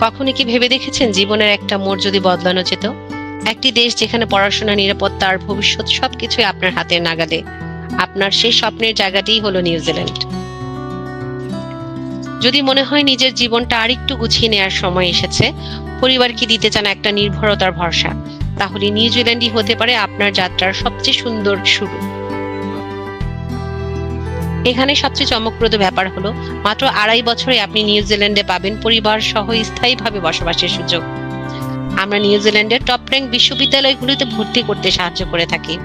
কখনো কি ভেবে দেখেছেন জীবনের একটা মোড় যদি বদলানো যেত? একটি দেশ যেখানে পড়াশোনা, নিরাপত্তা আর ভবিষ্যৎ সবকিছুই আপনার হাতের নাগালে আপনার সেই স্বপ্নের জায়গাটিই হলো নিউজিল্যান্ড। যদি মনে হয় নিজের জীবনটা আরেকটু গুছিয়ে নেওয়ার সময় এসেছে পরিবারকে দিতে চান একটা নির্ভরতার ভরসা? তাহলে নিউজিল্যান্ডই হতে পারে আপনার যাত্রার সবচেয়ে সুন্দর শুরু। এখানে সবচেয়ে চমকপ্রদ ব্যাপার হলো, মাত্র আড়াই বছরে আপনি নিউজিল্যান্ডে পাবেন পরিবার সহ স্থায়ীভাবে বসবাসের সুযোগ। আমরা নিউজিল্যান্ডের টপ র্যাঙ্ক বিশ্ববিদ্যালয়গুলিতে ভর্তি করতে সাহায্য করে থাকি।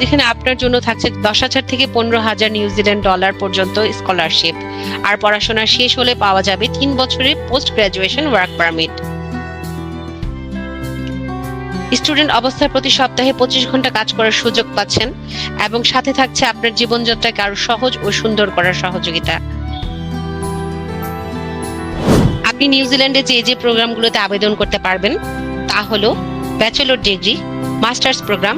যেখানে আপনার জন্য থাকছে দশ হাজার থেকে পনেরো হাজার নিউজিল্যান্ড ডলার পর্যন্ত স্কলারশিপ। আর পড়াশোনা শেষ হলে পাওয়া যাবে তিন বছরের post graduation work permit. Student অবস্থায় প্রতি সপ্তাহে পঁচিশ ঘণ্টা কাজ করার সুযোগ পাচ্ছেন এবং সাথে থাকছে আপনার জীবনযাত্রাকে আরও সহজ ও সুন্দর করার সহযোগিতা। আপনি নিউজিল্যান্ডে যে যে প্রোগ্রামগুলোতে আবেদন করতে পারবেন, তা হলো bachelor degree, master's programme,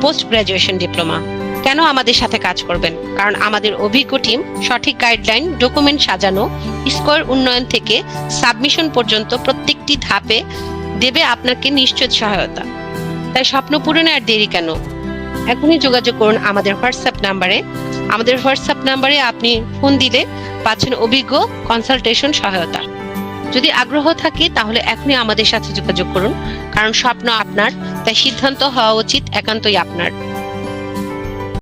post graduation diploma. কেন আমাদের সাথে কাজ করবেন? কারণ আমাদের অভিজ্ঞ টিম, সঠিক গাইডলাইন, ডকুমেন্ট সাজানো স্কোর উন্নয়ন থেকে সাবমিশন পর্যন্ত প্রত্যেকটি ধাপে দেবে আপনাকে নিশ্চিত সহায়তা। তাই স্বপ্ন পূরণে আর দেরি কেন? এখনই যোগাযোগ করুন আমাদের হোয়াটসঅ্যাপ নাম্বারে। আমাদের হোয়াটসঅ্যাপ নাম্বারে আপনি ফোন দিলে পাচ্ছেন অভিজ্ঞ কনসালটেশন সহায়তা। যদি আগ্রহ থাকে তাহলে এখনই আমাদের সাথে যোগাযোগ করুন, কারণ স্বপ্ন আপনার, তাই সিদ্ধান্ত হওয়া উচিত একান্তই আপনার।